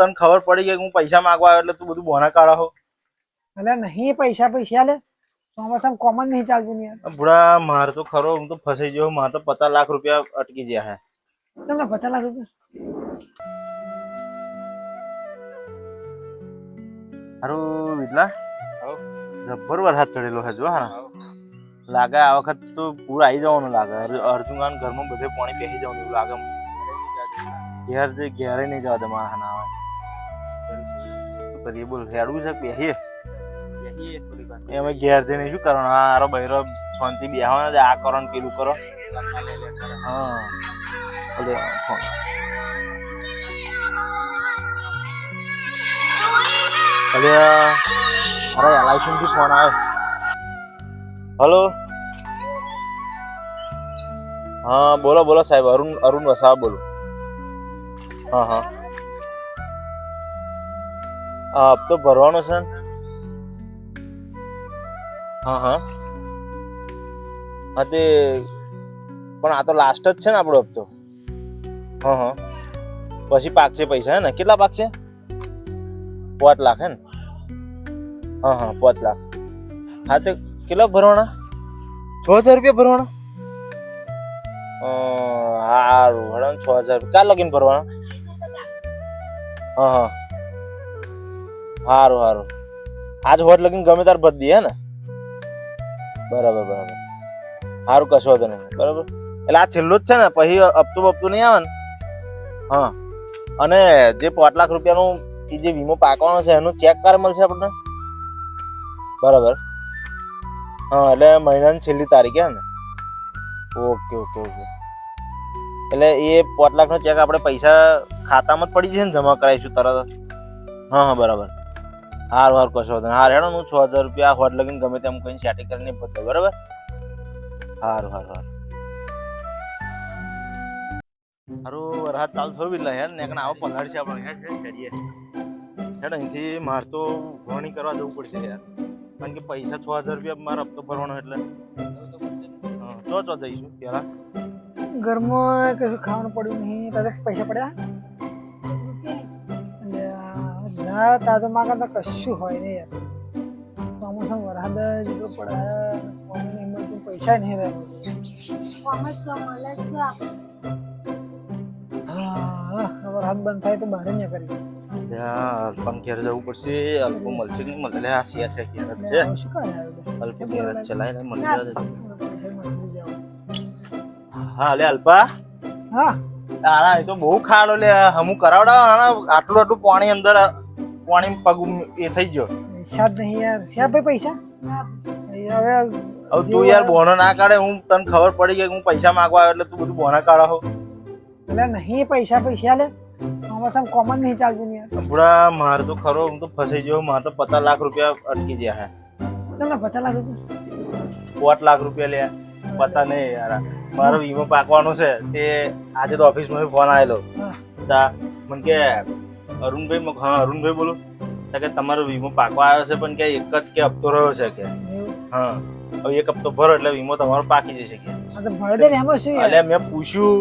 તને ખબર પડી ગઈ કે હું પૈસા માંગવા આવ્યો એટલે તું બધું બોના કાઢો એટલે નહીં પૈસા પૈસા લે. ચોમાસામાં કોમન નહીં ચાલતું યાર. બુડા માર તો ખરો હું તો ફસાઈ ગયો માર તો પચાસ લાખ રૂપિયા અટકી ગયા હે. ચાલો પચાસ લાખ રૂપિયા. હારું વિટલા જબ્બર વરસાદ ચડેલો હે જો હા લાગે આ વખત તો પૂરા આવી જવાનું લાગે. અર- અર્જુન ઘરમાં બધે પાણી બેસી જવાનું એવું લાગે ઘેર જે ઘેરે નહીં જવા દે મારા ના આવે શું કરીએ બોલ હેડવું છે બેહીએ. અમે ઘેર જઈને શું કરવાનું? હા આરો બહેરો શાંતિ બેહવાના આ કરો ને પેલું કરો. હા. અલે ફોન અલે અરે એલઆઈસી થી ફોન આવ્યો હલો? હા બોલો બોલો સાહેબ અરુણ અરુણ વસાવા બોલો. હા હા. આ હપ્તો ભરવાનો છે? હા હા. હા તે પણ આ તો લાસ્ટ જ છે ને આપણો હપ્તો. હા હા. પછી પાકશે પૈસા હે ને? કેટલા પાકશે પાંચ લાખ હે ને? હા હા પાંચ લાખ. હા તે કેટલા ભરવાના? છ હજાર રૂપિયા ભરવાના? અ, હારું હડો છ હજાર ક્યાં લગીને ભરવાના? હા હા. હારું સારું આજ હોટ લગીને ગમે તાર ભરી હે ને? બરાબર બરાબર. સારું કશો વાંધો નહીં, બરાબર. એટલે આ છેલ્લું જ છે ને, પછી હપ્તું બપતું નહીં આવે ને? હા. અને જે પાંચ લાખ રૂપિયાનું એ જે વીમો પાકવાનો છે, એનું ચેક કાર મળશે આપણને? બરાબર. હા, એટલે મહિનાની છેલ્લી તારીખે ને? Okay okay okay. એટલે એ પાંચ લાખનો ચેક આપણે પૈસા ખાતામાં જ પડી જશે ને, જમા કરાવીશું તરત? હા હા, બરાબર. હાર હાર કશો નહીં. હાર હેડો હું છ હજાર રૂપિયા હોટ લગીને ગમે તેમ કઈ સેટિંગ કરીને બધો બરાબર? હારું હારું હારું. હારું, વરસાદ ચાલુ થયો બિલ્લા યાર ને આવો પલાડ છે આપણે. હેડ હેડ કરીએ હેડ, અહીંથી માર તો ઘણી કરવા જવું પડશે, યાર. કારણ કે પૈસા છ હજાર રૂપિયા મારે હપ્તો ભરવાનો એટલે. ચો ચો જઈશું, પેલા. ઘરમાં કશું ખાવાનું પડ્યું નહીં, તારે પૈસા પડ્યા? એટલે ના તાજો માગા તો કશું હોય નહીં યાર. ચોમાસામાં વરસાદ જેટલો પડે કોઈને એમાં પૈસા નહીં રહે. હા હા વરસાદ બંધ થાય તો બહાર નહીં કરી યાર પંખેર જવું પડશે. અલ્પો મળશે નહીં મળે. લે આ સિયા છે ઘેર જ છે. અલ્પો ઘેર જ છે. લાય મળી મળી જાય. હા લે અલ્પા. હા. તારા એ તો બહુ ખાડો લે. હમું કરાવડાવ આના આટલું આટલું પાણી અંદર પાણી પગ એ થઈ ગયો. સાદ નહીં યાર. શ્યા ભાઈ પૈસા? હવે હવે તું યાર બોનો ના કાઢે હું તને ખબર પડી ગઈ કે હું પૈસા માંગવા આવ્યો એટલે તું બધું બોના કાઢો એટલે નહીં પૈસા પૈસા લે. ચોમાસામાં કોમન નહીં ચાલતું યાર. પૂરા મારે તો ખરો હું તો ફસાઈ ગયો. મારે તો પચાસ લાખ રૂપિયા અટકી ગયા હે. તને પચાસ લાખ રૂપિયા? પાંચ લાખ રૂપિયા લે. પતા નહીં યાર. મારો વીમો પાકવાનો છે. તે આજે તો ઓફિસમાં ફોન આવેલો. તા મને કે અરુણભાઈ હા અરુણભાઈ બોલો. કે તમારો વીમો પાકવા આવ્યો છે પણ કે એક જ કે હપ્તો રહ્યો છે કે? હા. હવે એક હપ્તો ભરો એટલે વીમો તમારો પાકી જશે કે. એટલે મેં પૂછ્યું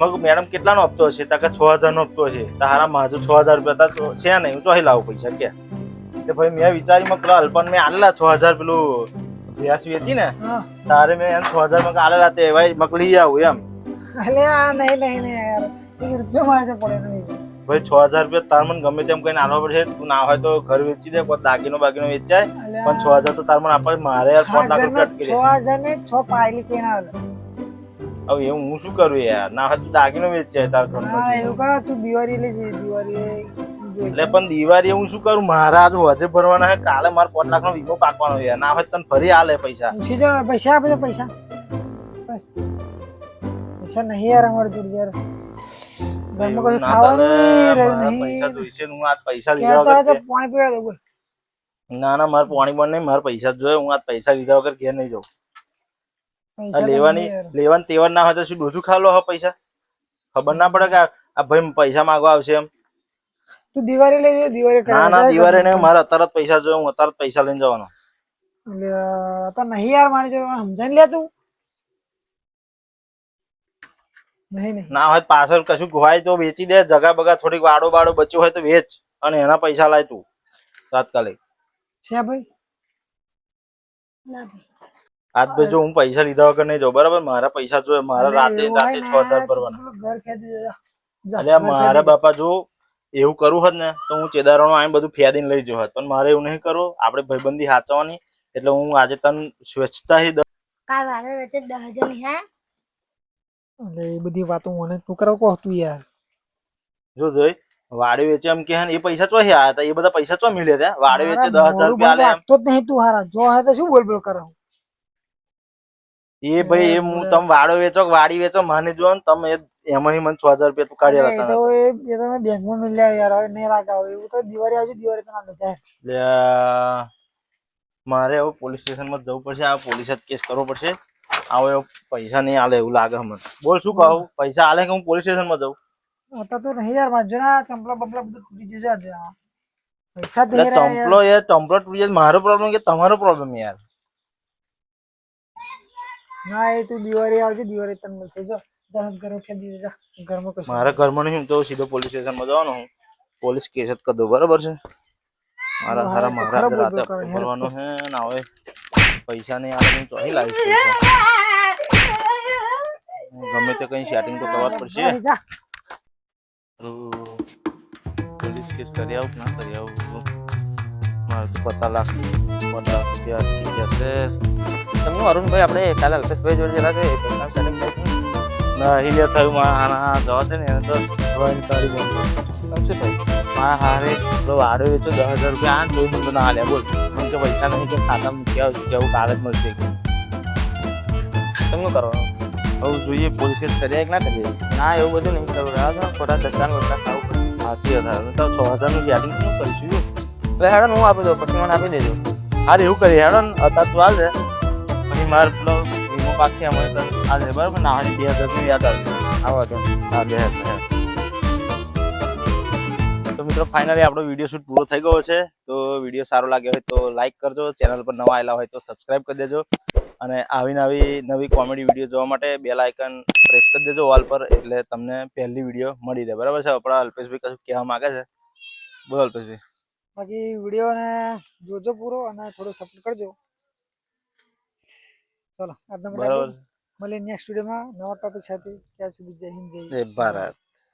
મગ મેડમ કેટલાનો હપ્તો છે? તા કે છ હજાર નો હપ્તો છે. તારા માજુ છ હજાર રૂપિયા તા છે નહીં હું ચોહી લાવું પૈસા કે. એટલે ભાઈ મેં વિચારી મેં પેલા અલ્પન મેં આલેલા છ હજાર પેલું ભેંસ વેચી ને તારે મેં એમ છ હજારમાં આલેલા તે ભાઈ મકલી આવું એમ. અલે આ નહીં નહીં નહીં યાર. રૂપિયો મારે પડે નહીં. ભાઈ છ હજાર રૂપિયા તાર મને ગમે તેમ કઈને આલવા પડશે. તું ના હોય તો ઘર વેચી દે કોઈ દાગીનો બાગીનો વેચાય. પણ છ હજાર તો તાર મને આપવા મારે યાર પાંચ લાખ રૂપિયા અટકી છ હજાર ને છ પાયલી કોઈ હવે એવું હું શું કરું યાર? ના હોય તો દાગીનો વેચાય તાર ઘરનો એવું કર? તું દિવાળી લઈ જઈ દિવાળી એટલે પણ દિવાળી હું શું કરું? મારા આજ વજે ભરવાના હે કાલે મારે પાંચ લાખ નો વીમો પાકવાનો યાર. ના હોય તને ફરી આલે પૈસા. પૈસા આપે પૈસા. પૈસા નહીં યાર અમારે જોડે યાર. ના ખાવાનું મારા નહીં. પૈસા જોઈશે હું આજ પૈસા લીધા કહેતો હોય તો વગર પાણી પીવા દે બોલ. ના ના મારે પાણી પણ નહીં મારે પૈસા જ જોઈએ. હું આજ પૈસા લીધા વગર ઘેર નહીં જાઉં. આ તો લેવાની લેવાની તેવર ના હોય તો શું બધું ખાલો હા પૈસા? ખબર ના પડે કે આ આ ભાઈ પૈસા માંગવા આવશે એમ. તું દિવાળી લઈ જાય દિવાળી ના ના દિવાળી નહીં મારે અત્યારે જ પૈસા જોઈએ હું અત્યારે જ પૈસા લઈને જવાનો. નહીં યાર મારી જોડે સમજાઈ લે તું. નહીં ના હોય પાછળ કશું હોય તો વેચી દે જગા બગા થોડીક વાડો બાડો બચ્યો હોય તો વેચ અને એના પૈસા લાય તું તાત્કાલિક. છે ભાઈ? ના ભાઈ. આજ ભાઈ જો હું પૈસા લીધા વગર નહીં જાઉં બરાબર? મારા પૈસા જોઈએ મારા રાતે રાતે છ હજાર ભરવાના. એટલે મારા બાપા જો એવું કરવું હોત ને તો હું ચેદારણો આવીને બધું ફેદીને લઈ જવું હોત. પણ મારે એવું નહીં કરવું. આપણે ભાઈબંધી સાચવવાની. એટલે હું આજે તને સ્વચ્છતા કાલ વારે વચ્ચે દસ હજાર હા? એટલે એ બધી વાતો મને તું કરો કહો તું યાર. જો જોઈ વાડે વેચે એમ કે એ પૈસા ચોહી આયા હતા એ બધા પૈસા તો મિલ્યા હતા. વાડે વેચે દસ હજાર રૂપિયા આલે એમ. તો જ નહીં તું હારા. જો હે તો શું બોલ બોલ કરો? એ ભાઈ એ હું તમ વાડો વેચો વાડી વેચો મને જો ને તમે એમાંથી મને છ હજાર રૂપિયા તું કાઢી હતા. તો એ એ તો મેં બેંકમાં મળ્યા યાર હવે નહીં રાખાવ એવું તો દિવાળી આવશે દિવાળી તને એટલે મારે હવે પોલીસ સ્ટેશનમાં જવું પડશે આ પોલીસ જ કેસ કરવો પડશે. આવો પૈસા નહીં આલે એવું લાગે મને બોલ શું કહું? પૈસા આલે કે હું પોલીસ સ્ટેશનમાં જાઉં? મોટા તો નહીં યાર મારજો ના ચંપલો બપલા બધું તૂટી જશે આજે. પૈસા યાર. ચંપલો યાર ચંપલો તૂટી જશે. મારો પ્રોબ્લેમ કે તમારો પ્રોબ્લેમ યાર. ના એ તું દિવાળી આવજે. દિવાળી તમને મળશે. જો દસ ઘરે ખેદી જા ઘરમાં કશું. મારા ઘરમાં નહીં તો સીધો પોલીસ સ્ટેશનમાં જવાનો હું પોલીસ કેસ જ કદો બરાબર છે? મારા હારા મારા રાતે બોલ હે ના હેરાન ભરવાનું છે ને હવે પૈસા નહીં આવે તો અહીં લાવીશ ગમે તે કઈ સેટિંગ તો કરવા જ પડશે. તો પોલીસ કેસ કરી આવું ના કરી આવું. મારે તો પતા લાખ પતા થઈ જશે. તમે અરુણભાઈ આપણે કાલે અલ્પેશભાઈ જોડે જરા ના હિલે થયું મારા હારા જવા દે ને એને તો જોવાની તારી દઉં. શું ભાઈ? મારા હારે પેલો વાડો વેચો દસ હજાર રૂપિયા આ કોઈ મને ના હાલ્યા બોલ. મને કે પૈસા નહીં કે ખાતા મૂક્યા કેવું કાગજ મળશે. કે તમને કરવાનું. હવે જોઈએ પોલીસ કરીએ કર્યા કે ના કરીએ ના એવું બધું નહીં કરવું. રહ્યા ખોટા ધક્કા બક્કા ખાવું પડે. સાચી હતા તો છ હજારનું સેટિંગ શું કરીશું? એટલે હેડો હું આપી દઉં પછી મને આપી દેજો. હારે એવું કરીએ હેડો ને અત્યારે તું હાલ પછી મારે પેલો વીમો પાકી અમે તો હાલ બરાબર? નાવાની બે હજાર યાદ આવશે આવો તો હા બે હજાર તો મિત્રો ફાઇનલી આપણો વીડિયો શૂટ પૂરો થઈ ગયો છે. તો વીડિયો સારો લાગ્યો હોય તો લાઈક કરજો. ચેનલ પર નવા આવેલા હોય તો સબસ્ક્રાઇબ કરી દેજો. અને આવી નવી નવી કોમેડી વીડિયો જોવા માટે બેલ આઇકન પ્રેસ કરી દેજો વોલ પર એટલે તમને પહેલી વીડિયો મળી રહે. બરાબર છે? આપણા અલ્પેશભાઈ કશું કહેવા માંગે છે? બોલો અલ્પેશભાઈ. બાકી વિડીયોને જોજો પૂરો અને થોડો સપોર્ટ કરજો. ચલો આજના બરાબર. મળીએ નેક્સ્ટ વિડીયોમાં નવા ટોપિક સાથે. ત્યાં સુધી જય હિન્દ જય જય ભારત.